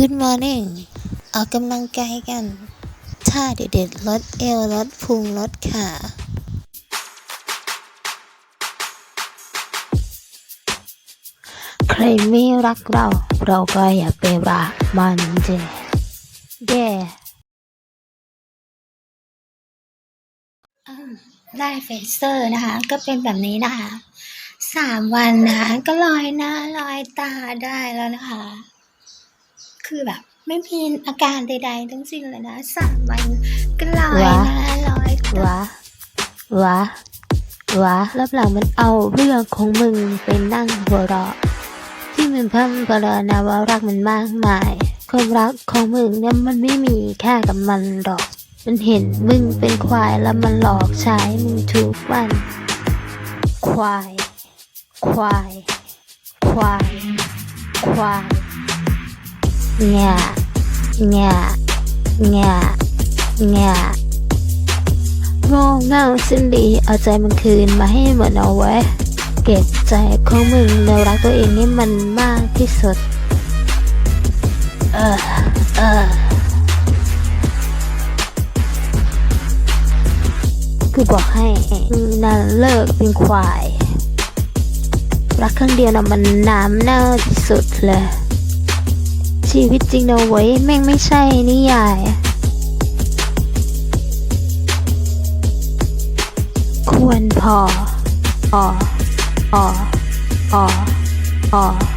Good morning ออกกำลังกายกัน ท่าเด็ดๆลดเอวลดพุงลดขาใครไม่รักเรา เราก็อย่าไปรักมันเจเย่ได้เฟเซอร์นะคะ ก็เป็นแบบนี้นะคะสามวันนะ ก็ลอยหน้าลอยตาได้แล้วนะคะ คือแบบ ไม่มีอาการใดๆทั้งสิ้นเลยนะสามวันก็ลอยหน้าลอยตาวะวะวะรับหลังมันเอาเรื่องของมึงไปนั่งหัวเราะที่มึงพัมเพลอนะว่ารักมันมากมายความรักของมึงเนี่ยมันไม่มีแค่กับมันหรอก มันเห็นมึงเป็นควายแล้วมันหลอกใช้มึงทุกวัน ควาย ควาย ควาย ควาย แง่แง่แง่แง่โง่เง่าสิ้นดีเอาใจมันคืนมาให้หมดเอาไว้ เก็บใจของมึงแล้วรักตัวเองนี่มันมากที่สุด เออเออกูบอกให้นั่นเลิกเป็นควาย รักครั้งเดียวนะมันน้ำเน่าที่สุดเลย ชีวิตจริงนะเว้ยแม่งไม่ใช่นิยายควรพอออออออ